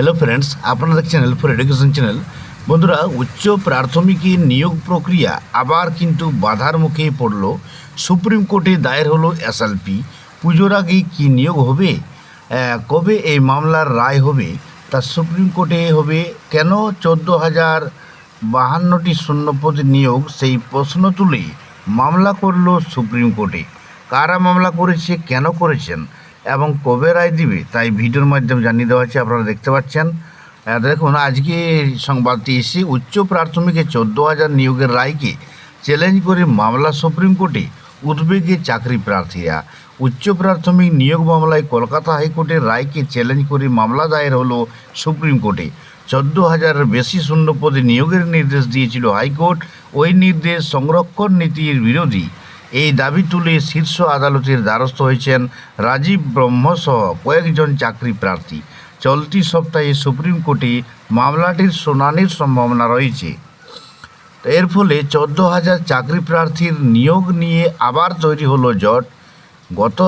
Hello friends আপনারা দেখছেন help for education channel বন্ধুরা, উচ্চ প্রাথমিকের নিয়োগ প্রক্রিয়া আবার কিন্তু বাধার মুখে পড়ল। সুপ্রিম কোর্টে দায়ের হলো এসএলপি পুজোর আগে কী নিয়োগ হবে? কবে এই মামলার রায় হবে? তা সুপ্রিম কোর্টে হবে কেন চোদ্দ হাজার বাহান্নটি শূন্যপদ নিয়োগ? সেই প্রশ্ন তুলে মামলা করল সুপ্রিম কোর্টে। কারা মামলা করেছে? কেন করেছেন? এবং কবে রায় দিবে তাই ভিডিওর মাধ্যমে জানিয়ে দেওয়া হচ্ছে আপনারা দেখতে পাচ্ছেন। দেখুন, আজকে সংবাদটি এসে উচ্চ প্রাথমিকে চোদ্দ হাজার নিয়োগের রায়কে চ্যালেঞ্জ করে মামলা সুপ্রিম কোর্টে উদ্বেগে চাকরি প্রার্থীরা। উচ্চ প্রাথমিক নিয়োগ মামলায় কলকাতা হাইকোর্টের রায়কে চ্যালেঞ্জ করে মামলা দায়ের হলো সুপ্রিম কোর্টে। চোদ্দ হাজারের বেশি শূন্য পদে নিয়োগের নির্দেশ দিয়েছিল হাইকোর্ট। ওই নির্দেশ সংরক্ষণ নীতির বিরোধী এই দাবি তুলে শীর্ষ আদালতের দ্বারস্থ হয়েছেন রাজীব ব্রহ্মসহ কয়েকজন চাকরি প্রার্থী। চলতি সপ্তাহে সুপ্রিম কোর্টে মামলাটির শুনানির সম্ভাবনা রয়েছে। এর ফলে চোদ্দ হাজার চাকরি প্রার্থীর নিয়োগ নিয়ে আবার তৈরি হলো জট। গত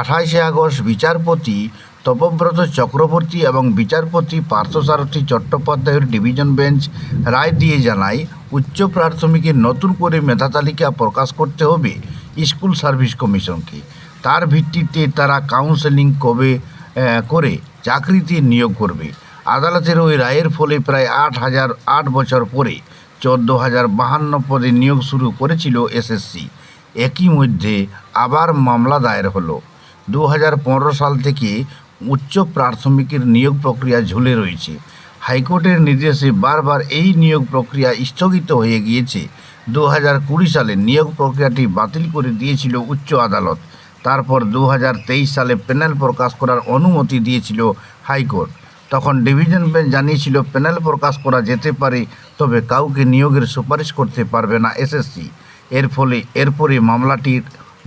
আঠাশে আগস্ট বিচারপতি তপব্রত চক্রবর্তী এবং বিচারপতি পার্থসারথী চট্টোপাধ্যায়ের ডিভিশন বেঞ্চ রায় দিয়ে জানায়, উচ্চ প্রাথমিকে নতুন করে মেধা তালিকা প্রকাশ করতে হবে। স্কুল সার্ভিস কমিশনকে। তার ভিত্তিতে তারা কাউন্সেলিং কবে করে চাকরিতে নিয়োগ করবে। আদালতের ওই রায়ের ফলে প্রায় আট হাজার, আট বছর পরে চোদ্দ হাজার বাহান্ন পদে নিয়োগ শুরু করেছিল এসএসসি। একই মধ্যে আবার মামলা দায়ের হলো। দু হাজার পনেরো সাল থেকে উচ্চ প্রাথমিকের নিয়োগ প্রক্রিয়া ঝুলে রয়েছে। হাইকোর্টের নির্দেশে বারবার এই নিয়োগ প্রক্রিয়া স্থগিত হয়ে গিয়েছে। দু হাজার কুড়ি সালে নিয়োগ প্রক্রিয়াটি বাতিল করে দিয়েছিল উচ্চ আদালত। তারপর দু হাজার তেইশ সালে প্যানেল প্রকাশ করার অনুমতি দিয়েছিল হাইকোর্ট। তখন ডিভিশন বেঞ্চ জানিয়েছিল প্যানেল প্রকাশ করা যেতে পারে, তবে কাউকে নিয়োগের সুপারিশ করতে পারবে না এসএসসি এর ফলে এরপরে মামলাটির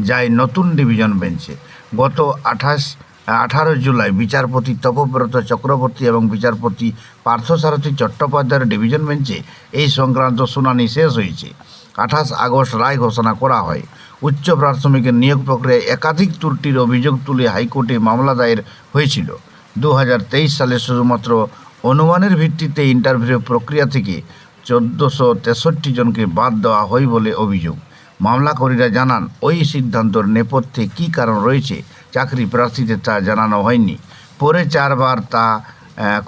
যায় নতুন ডিভিশন বেঞ্চে। গত আঠাশ আঠারো জুলাই বিচারপতি তপব্রত চক্রবর্তী এবং বিচারপতি পার্থসারথী চট্টোপাধ্যায়ের ডিভিশন বেঞ্চে এই সংক্রান্ত শুনানি শেষ হয়েছে। আঠাশ আগস্ট রায় ঘোষণা করা হয়। উচ্চ প্রাথমিকের নিয়োগ প্রক্রিয়ায় একাধিক ত্রুটির অভিযোগ তুলে হাইকোর্টে মামলা দায়ের হয়েছিল। দু হাজার তেইশ সালে শুধুমাত্র অনুমানের ভিত্তিতে ইন্টারভিউ প্রক্রিয়া থেকে চোদ্দোশো তেষট্টি জনকে বাদ দেওয়া হয় বলে অভিযোগ। মামলাকারীরা জানান, ওই সিদ্ধান্তর নেপথ্যে কী কারণ রয়েছে চাকরি প্রার্থীদের তা জানানো হয়নি। পরে চারবার তা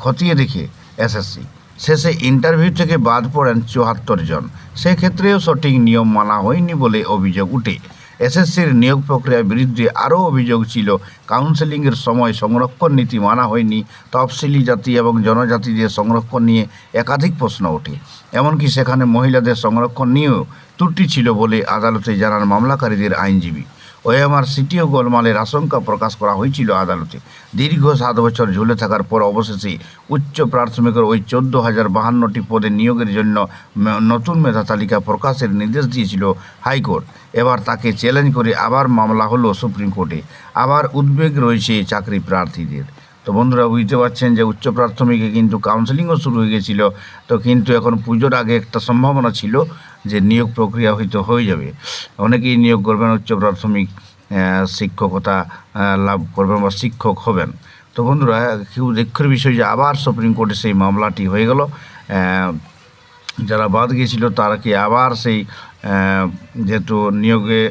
খতিয়ে দেখে এসএসসি। শেষে ইন্টারভিউ থেকে বাদ পড়েন চুয়াত্তর জন। সেক্ষেত্রেও সঠিক নিয়ম মানা হয়নি বলে অভিযোগ উঠে। এসএসসির নিয়োগ প্রক্রিয়ার বিরুদ্ধে আরও অভিযোগ ছিল, কাউন্সেলিংয়ের সময় সংরক্ষণ নীতি মানা হয়নি, তফসিলি জাতি এবং জনজাতিদের সংরক্ষণ নিয়ে একাধিক প্রশ্ন ওঠে। এমনকি সেখানে মহিলাদের সংরক্ষণ নিয়েও ত্রুটি ছিল বলে আদালতে জানান মামলাকারীদের আইনজীবী। ওএমআর সিটিও গোলমালের আশঙ্কা প্রকাশ করা হয়েছিল আদালতে। দীর্ঘ সাত বছর ঝুলে থাকার পর অবশেষে উচ্চ প্রাথমিকের ওই চোদ্দ হাজার বাহান্নটি পদে নিয়োগের জন্য নতুন মেধা তালিকা প্রকাশের নির্দেশ দিয়েছিল হাইকোর্ট। এবার তাকে চ্যালেঞ্জ করে আবার মামলা হলো সুপ্রিম কোর্টে। আবার উদ্বেগ রয়েছে চাকরি প্রার্থীদের। তো বন্ধুরা, বুঝতে পারছেন যে উচ্চ প্রাথমিকে কিন্তু কাউন্সেলিংও শুরু হয়ে গেছিল। তো কিন্তু এখন পুজোর আগে একটা সম্ভাবনা ছিল। যে নিয়োগ প্রক্রিয়া হয়তো হয়ে যাবে। অনেকেই নিয়োগ করবেন, উচ্চ প্রাথমিক শিক্ষকতা লাভ করবেন বা শিক্ষক হবেন। তো বন্ধুরা কেউ দুঃখের বিষয় যে আবার সুপ্রিম কোর্টে সেই মামলাটি হয়ে গেল। যারা বাদ গিয়েছিল তারা কি আবার সেই যেহেতু নিয়োগে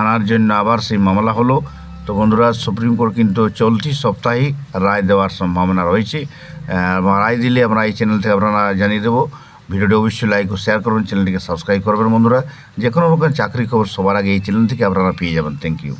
আনার জন্য আবার সেই মামলা হলো। তো বন্ধুরা সুপ্রিম কোর্ট কিন্তু চলতি সপ্তাহেই রায় দেওয়ার সম্ভাবনা রয়েছে। রায় দিলে আমরা এই চ্যানেল থেকে আপনারা জানিয়ে দেবো। ভিডিওটি অবশ্যই লাইক ও শেয়ার করবেন চ্যানেলটিকে সাবস্ক্রাইব করবেন বন্ধুরা। যে কোনো রকম চাকরি খবর সবার আগে এই চ্যানেল থেকে আপনারা পেয়ে যাবেন। Thank you